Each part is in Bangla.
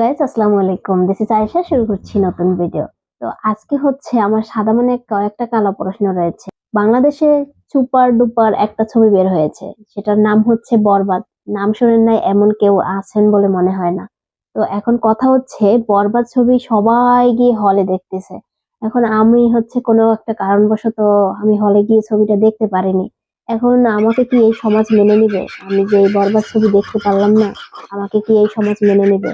গাইস, আসসালামু আলাইকুম। দিস ইজ আয়েশা শুরু করছি নতুন ভিডিও তো আজকে হচ্ছে আমার সাদা মনে কয়েকটা কালো প্রশ্ন রয়েছে। বাংলাদেশে সুপার ডুপার একটা ছবি বের হয়েছে। সেটার নাম হচ্ছে বরবাদ। নাম শুনেন নাই, এমন কেউ আছেন বলে মনে হয় না। তো এখন কথা হচ্ছে, বরবাদ ছবি সবাই গিয়ে হলে দেখতেছে। এখন আমি হচ্ছে কোনো একটা কারণবশত আমি হলে গিয়ে ছবিটা দেখতে পারিনি। এখন আমাকে কি এই সমাজ মেনে নিবে? আমি যে এই বরবাদ ছবি দেখতে পারলাম না, আমাকে কি এই সমাজ মেনে নেবে?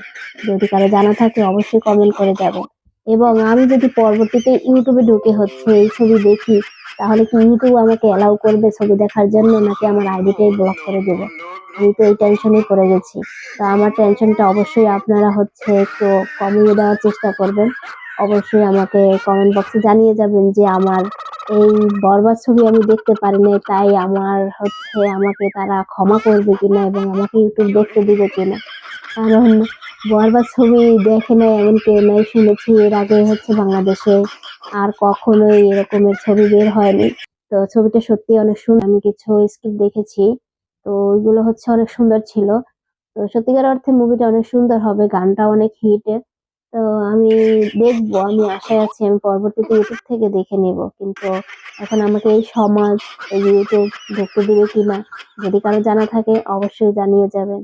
যদি কারও জানা থাকে, অবশ্যই কমেন্ট করে যাবেন এবং আমি যদি পরবর্তীতে ইউটিউবে ঢুকে হচ্ছে এই ছবি দেখি, তাহলে কি ইউটিউব আমাকে অ্যালাউ করবে ছবি দেখার জন্য, নাকি আমার আইডিটাই ব্লক করে দেবে? আমি তো এই টেনশনে পড়ে গেছি। তো আমার টেনশনটা অবশ্যই আপনারা হচ্ছে একটু কমিয়ে দেওয়ার চেষ্টা করবেন। অবশ্যই আমাকে কমেন্ট বক্সে জানিয়ে যাবেন যে আমার এই বরবাদ ছবি আমি দেখতে পারিনি, তাই আমার হচ্ছে আমাকে তারা ক্ষমা করবে কিনা এবং আমাকে ইউটিউব দেখতে দিবে কিনা। কারণ বরবাদ ছবি দেখে নাই এমন কেউ নাই শুনেছি, এর আগে হচ্ছে বাংলাদেশে আর কখনোই এরকমের ছবি বের হয়নি। তো ছবিটা সত্যি অনেক সুন্দর আমি কিছু স্ক্রিপ্ট দেখেছি, তো ওইগুলো হচ্ছে অনেক সুন্দর ছিল। তো সত্যিকার অর্থে মুভিটা অনেক সুন্দর হবে, গানটা অনেক হিটের তো আমি দেখব, আমি আশায় আছি আমি পরবর্তীতে ইউটিউব থেকে দেখে নেব। কিন্তু এখন আমাকে এই সমাজ, এই ইউটিউব ঢুকতে দিবে কিনা, যদি কারও জানা থাকে, অবশ্যই জানিয়ে যাবেন।